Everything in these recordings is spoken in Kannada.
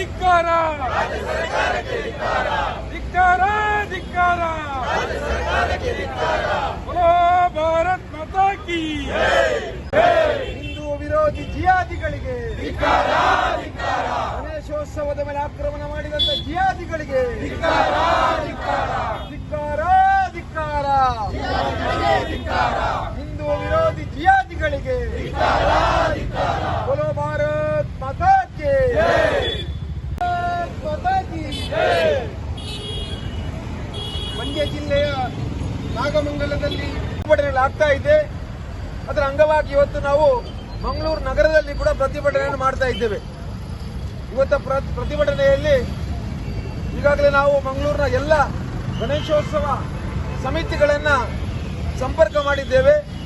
ಧಿಕ್ಕಾರ. ಧಿಕ್ಕಾರ ಧಿಕ್ಕಾರ. बोलो ಭಾರತ್ ಮಾತಾ ಕಿ ಹಿಂದೂ ವಿರೋಧಿ ಜಿಯಾದಿಗಳಿಗೆ ಗಣೇಶೋತ್ಸವದ ಮೇಲೆ ಆಕ್ರಮಣ ಮಾಡಿದಂತ ಜಿಯಾದಿಗಳಿಗೆ ಧಿಕ್ಕಾರ ಧಿಕ್ಕಾರ. ಹಿಂದೂ ವಿರೋಧಿ ಜಿಯಾದಿಗಳಿಗೆ ಅಂಗವಾಗಿ ಇವತ್ತು ನಾವು ಮಂಗಳೂರು ನಗರದಲ್ಲಿ ಕೂಡ ಪ್ರತಿಭಟನೆಯನ್ನು ಮಾಡ್ತಾ ಇದ್ದೇವೆ. ಇವತ್ತ ಪ್ರ- ಪ್ರತಿಭಟನೆಯಲ್ಲಿ ಈಗಾಗಲೇ ನಾವು ಮಂಗಳೂರಿನ ಎಲ್ಲ ಗಣೇಶೋತ್ಸವ ಸಮಿತಿಗಳನ್ನ ಸಂಪರ್ಕ ಮಾಡಿದ್ದೇವೆ.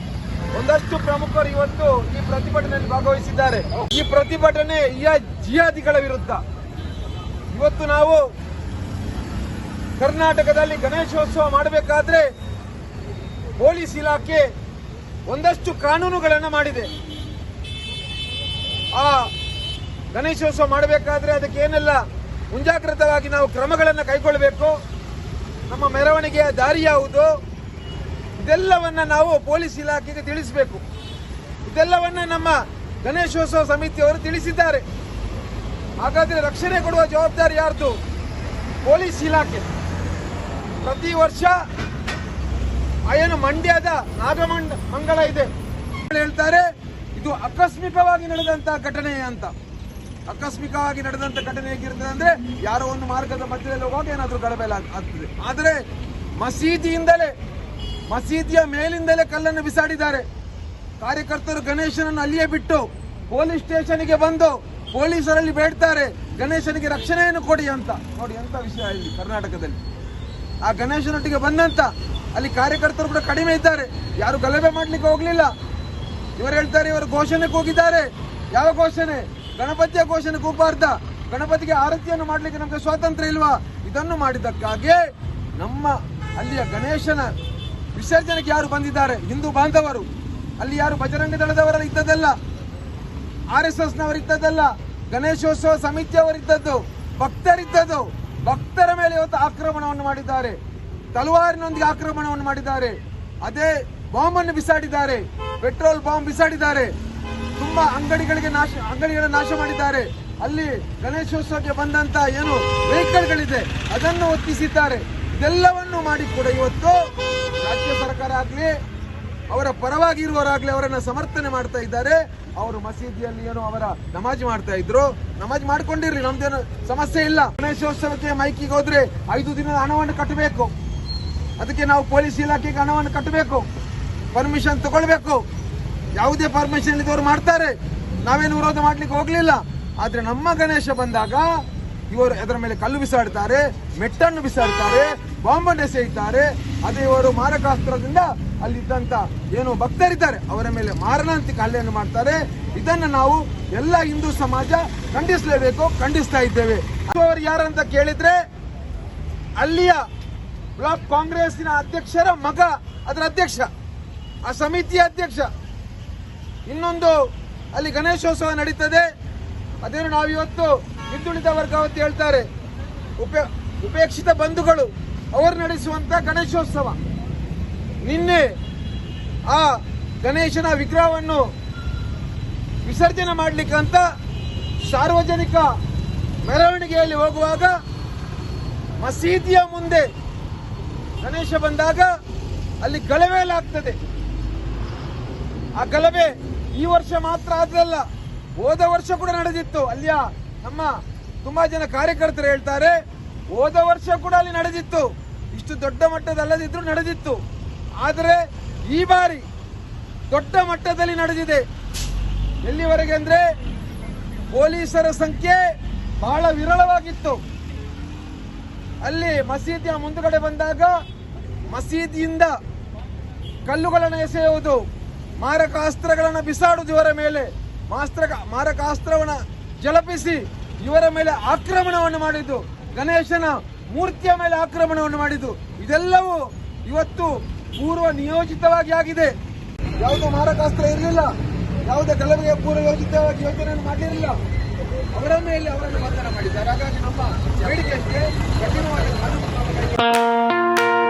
ಒಂದಷ್ಟು ಪ್ರಮುಖರು ಇವತ್ತು ಈ ಪ್ರತಿಭಟನೆಯಲ್ಲಿ ಭಾಗವಹಿಸಿದ್ದಾರೆ. ಈ ಪ್ರತಿಭಟನೆ ಜಿಯಾದಿಗಳ ವಿರುದ್ಧ. ಇವತ್ತು ನಾವು ಕರ್ನಾಟಕದಲ್ಲಿ ಗಣೇಶೋತ್ಸವ ಮಾಡಬೇಕಾದ್ರೆ ಪೊಲೀಸ್ ಇಲಾಖೆ ಒಂದಷ್ಟು ಕಾನೂನುಗಳನ್ನು ಮಾಡಿದೆ. ಆ ಗಣೇಶೋತ್ಸವ ಮಾಡಬೇಕಾದ್ರೆ ಅದಕ್ಕೆ ಏನೆಲ್ಲ ಮುಂಜಾಗ್ರತವಾಗಿ ನಾವು ಕ್ರಮಗಳನ್ನು ಕೈಗೊಳ್ಳಬೇಕು, ನಮ್ಮ ಮೆರವಣಿಗೆಯ ದಾರಿ ಯಾವುದು, ಇದೆಲ್ಲವನ್ನ ನಾವು ಪೊಲೀಸ್ ಇಲಾಖೆಗೆ ತಿಳಿಸಬೇಕು. ಇದೆಲ್ಲವನ್ನ ನಮ್ಮ ಗಣೇಶೋತ್ಸವ ಸಮಿತಿಯವರು ತಿಳಿಸಿದ್ದಾರೆ. ಹಾಗಾದ್ರೆ ರಕ್ಷಣೆ ಕೊಡುವ ಜವಾಬ್ದಾರಿ ಯಾರ್ದು? ಪೊಲೀಸ್ ಇಲಾಖೆ. ಪ್ರತಿ ವರ್ಷ ಏನು ಮಂಡ್ಯದ ನಾಗಮಂಡ ಮಂಗಳ ಇದೆ. ಹೇಳ್ತಾರೆ, ಇದು ಆಕಸ್ಮಿಕವಾಗಿ ನಡೆದಂತ ಘಟನೆ ಅಂತ. ಆಕಸ್ಮಿಕವಾಗಿ ನಡೆದಂತ ಘಟನೆ ಹೇಗಿರ್ತದೆ ಅಂದ್ರೆ, ಯಾರೋ ಒಂದು ಮಾರ್ಗದ ಮಧ್ಯದಲ್ಲಿ ಹೋಗುವಾಗ ಏನಾದ್ರೂ ಗಡಬೆಲ್ಲ ಆಗ್- ಆಗ್ತದೆ. ಆದ್ರೆ, ಮಸೀದಿಯಿಂದಲೇ, ಮಸೀದಿಯ ಮೇಲಿಂದಲೇ ಕಲ್ಲನ್ನು ಬಿಸಾಡಿದ್ದಾರೆ. ಕಾರ್ಯಕರ್ತರು ಗಣೇಶನನ್ನು ಅಲ್ಲಿಯೇ ಬಿಟ್ಟು, ಪೊಲೀಸ್ ಸ್ಟೇಷನ್ಗೆ ಬಂದು, ಪೊಲೀಸರಲ್ಲಿ ಬೇಡ್ತಾರೆ, ಗಣೇಶನಿಗೆ ರಕ್ಷಣೆಯನ್ನು ಕೊಡಿ ಅಂತ. ನೋಡಿ, ಎಂತ ವಿಷಯ ಇಲ್ಲಿ ಕರ್ನಾಟಕದಲ್ಲಿ. ಆ ಗಣೇಶನೊಟ್ಟಿಗೆ ಬಂದಂತ ಅಲ್ಲಿ ಕಾರ್ಯಕರ್ತರು ಕೂಡ ಕಡಿಮೆ ಇದ್ದಾರೆ. ಯಾರು ಗಲಭೆ ಮಾಡ್ಲಿಕ್ಕೆ ಹೋಗ್ಲಿಲ್ಲ. ಇವರು ಹೇಳ್ತಾರೆ, ಇವರು ಘೋಷಣೆ ಕೂಗಿದ್ದಾರೆ ಯಾವ ಘೋಷಣೆ? ಗಣಪತಿಯ ಘೋಷಣೆ ಕೂಪಾರ್ಥ ಗಣಪತಿಗೆ ಆರತಿಯನ್ನು ಮಾಡ್ಲಿಕ್ಕೆ ನಮಗೆ ಸ್ವಾತಂತ್ರ್ಯ ಇಲ್ವಾ? ಇದನ್ನು ಮಾಡಿದ್ದಕ್ಕಾಗಿ ನಮ್ಮ ಅಲ್ಲಿಯ ಗಣೇಶನ ವಿಸರ್ಜನೆಗೆ ಯಾರು ಬಂದಿದ್ದಾರೆ? ಹಿಂದೂ ಬಾಂಧವರು. ಅಲ್ಲಿ ಯಾರು ಬಜರಂಗ ದಳದವರ ಇದ್ದದಲ್ಲ ಆರ್ ಎಸ್ ಎಸ್ ನವರು ಇದ್ದದ್ದಲ್ಲ, ಗಣೇಶೋತ್ಸವ ಸಮಿತಿಯವರಿದ್ದದ್ದು ಭಕ್ತರಿದ್ದದ್ದು, ಭಕ್ತರ ಮೇಲೆ ಇವತ್ತು ಆಕ್ರಮಣವನ್ನು ಮಾಡಿದ್ದಾರೆ. ತಲವಾರಿನೊಂದಿಗೆ ಆಕ್ರಮಣವನ್ನು ಮಾಡಿದ್ದಾರೆ. ಅದೇ ಬಾಂಬ್ ಅನ್ನು ಬಿಸಾಡಿದ್ದಾರೆ. Petrol bomb ಬಿಸಾಡಿದ್ದಾರೆ. ತುಂಬಾ ಅಂಗಡಿಗಳಿಗೆ ನಾಶ, ಅಂಗಡಿಗಳ ನಾಶ ಮಾಡಿದ್ದಾರೆ. ಅಲ್ಲಿ ಗಣೇಶೋತ್ಸವಕ್ಕೆ ಬಂದಂತ ಏನು ವೆಹಿಕಲ್ಗಳಿದೆ, ಅದನ್ನು ಒತ್ತಿಸಿದ್ದಾರೆ ಇದೆಲ್ಲವನ್ನು ಮಾಡಿ ಕೂಡ ಇವತ್ತು ರಾಜ್ಯ ಸರ್ಕಾರ ಆಗ್ಲಿ, ಅವರ ಪರವಾಗಿ ಇರುವವರಾಗ್ಲಿ ಅವರನ್ನ ಸಮರ್ಥನೆ ಮಾಡ್ತಾ ಇದ್ದಾರೆ. ಅವರು ಮಸೀದಿಯಲ್ಲಿ ಏನೋ ಅವರ ನಮಾಜ್ ಮಾಡ್ತಾ ಇದ್ರು. ನಮಾಜ್ ಮಾಡ್ಕೊಂಡಿರ್ಲಿ, ನಮ್ದೇನು ಸಮಸ್ಯೆ ಇಲ್ಲ. ಗಣೇಶೋತ್ಸವಕ್ಕೆ ಮೈಕಿಗೆ ಹೋದ್ರೆ ಐದು ದಿನದ ಹಣವನ್ನು ಕಟ್ಟಬೇಕು. ಅದಕ್ಕೆ ನಾವು ಪೊಲೀಸ್ ಇಲಾಖೆಗೆ ಹಣವನ್ನು ಕಟ್ಟಬೇಕು. ಪರ್ಮಿಷನ್ ತಗೊಳ್ಬೇಕು. ಯಾವುದೇ ಪರ್ಮಿಷನ್ ಇದ್ದವರು ಮಾಡ್ತಾರೆ. ನಾವೇನು ವಿರೋಧ ಮಾಡ್ಲಿಕ್ಕೆ ಹೋಗ್ಲಿಲ್ಲ. ಆದ್ರೆ ನಮ್ಮ ಗಣೇಶ ಬಂದಾಗ ಇವರು ಅದರ ಮೇಲೆ ಕಲ್ಲು ಬಿಸಾಡ್ತಾರೆ, ಮೆಟ್ಟನ್ನು ಬಿಸಾಡ್ತಾರೆ, ಬಾಂಬನ್ನು ಎಸೆಯುತ್ತಾರೆ. ಅದೇ ಇವರು ಮಾರಕಾಸ್ತ್ರದಿಂದ ಅಲ್ಲಿದ್ದಂತ ಏನು ಭಕ್ತರಿದ್ದಾರೆ. ಅವರ ಮೇಲೆ ಮಾರಣಾಂತಿಕ ಹಲ್ಲೆಯನ್ನು ಮಾಡ್ತಾರೆ. ಇದನ್ನು ನಾವು ಎಲ್ಲ ಹಿಂದೂ ಸಮಾಜ ಖಂಡಿಸಲೇಬೇಕು, ಖಂಡಿಸ್ತಾ ಇದ್ದೇವೆ. ಅವರು ಯಾರಂತ ಕೇಳಿದ್ರೆ ಅಲ್ಲಿಯ ಬ್ಲಾಕ್ ಕಾಂಗ್ರೆಸ್ಸಿನ ಅಧ್ಯಕ್ಷರ ಮಗ, ಅದರ ಅಧ್ಯಕ್ಷ, ಆ ಸಮಿತಿಯ ಅಧ್ಯಕ್ಷ. ಇನ್ನೊಂದು ಅಲ್ಲಿ ಗಣೇಶೋತ್ಸವ ನಡೀತದೆ. ಅದೇನು ನಾವಿವತ್ತು ಹಿಂದುಳಿದ ವರ್ಗ ಅಂತ ಹೇಳ್ತಾರೆ. ಉಪೇ, ಉಪೇಕ್ಷಿತ ಬಂಧುಗಳು, ಅವರು ನಡೆಸುವಂತ ಗಣೇಶೋತ್ಸವ. ನಿನ್ನೆ ಆ ಗಣೇಶನ ವಿಗ್ರಹವನ್ನು ವಿಸರ್ಜನೆ ಮಾಡ್ಲಿಕ್ಕೆ ಅಂತ ಸಾರ್ವಜನಿಕ ಮೆರವಣಿಗೆಯಲ್ಲಿ ಹೋಗುವಾಗ ಮಸೀದಿಯ ಮುಂದೆ ಗಣೇಶ ಬಂದಾಗ ಅಲ್ಲಿ ಗಲಭೆಯಲ್ಲಾಗ್ತದೆ ಆ ಗಲಭೆ ಈ ವರ್ಷ ಮಾತ್ರ ಆದ್ರಲ್ಲ, ಹೋದ ವರ್ಷ ಕೂಡ ನಡೆದಿತ್ತು. ಅಲ್ಲಿಯ ನಮ್ಮ ತುಂಬಾ ಜನ ಕಾರ್ಯಕರ್ತರು ಹೇಳ್ತಾರೆ, ಹೋದ ವರ್ಷ ಕೂಡ ಅಲ್ಲಿ ನಡೆದಿತ್ತು. ಇಷ್ಟು ದೊಡ್ಡ ಮಟ್ಟದಲ್ಲದಿದ್ರು ನಡೆದಿತ್ತು. ಆದರೆ ಈ ಬಾರಿ ದೊಡ್ಡ ಮಟ್ಟದಲ್ಲಿ ನಡೆದಿದೆ. ಎಲ್ಲಿವರೆಗೆ ಅಂದ್ರೆ ಪೊಲೀಸರ ಸಂಖ್ಯೆ ಬಹಳ ವಿರಳವಾಗಿತ್ತು. ಅಲ್ಲಿ ಮಸೀದಿಯ ಮುಂದುಗಡೆ ಬಂದಾಗ ಮಸೀದಿಯಿಂದ ಕಲ್ಲುಗಳನ್ನು ಎಸೆಯುವುದು, ಮಾರಕಾಸ್ತ್ರಗಳನ್ನು ಬಿಸಾಡುವುದು ಇವರ ಮೇಲೆ, ಮಾಸ್ತ್ರ ಮಾರಕಾಸ್ತ್ರವನ್ನು ಜಲಪಿಸಿ ಇವರ ಮೇಲೆ ಆಕ್ರಮಣವನ್ನು ಮಾಡಿದ್ದು, ಗಣೇಶನ ಮೂರ್ತಿಯ ಮೇಲೆ ಆಕ್ರಮಣವನ್ನು ಮಾಡಿದ್ದು. ಇದೆಲ್ಲವೂ ಇವತ್ತು ಪೂರ್ವ ನಿಯೋಜಿತವಾಗಿ ಆಗಿದೆ. ಯಾವುದೇ ಮಾರಕಾಸ್ತ್ರ ಇರಲಿಲ್ಲ. ಯಾವುದೇ ಗಲಭೆಗೆ ಪೂರ್ವ ಯೋಜಿತವಾಗಿ ಯೋಜನೆಯನ್ನು ಮಾಡಿರಲಿಲ್ಲ. ಅವರ ಮೇಲೆ ಅವರನ್ನು ಬಂಧನ ಮಾಡಿದ್ದಾರೆ ಹಾಗಾಗಿ ನಮ್ಮ ಬೇಡಿಕೆಗೆ ಕಠಿಣವಾದ ಕಾನೂನು ಕ್ರಮಗಳಿಗೆ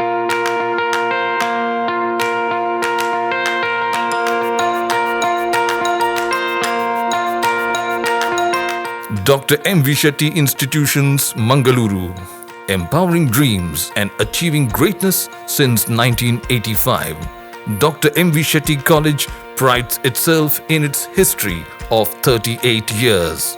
Dr. M. V. Shetty Institutions, Mangaluru. Empowering dreams and achieving greatness since 1985. Dr. M. V. Shetty College prides itself in its history of 38 years.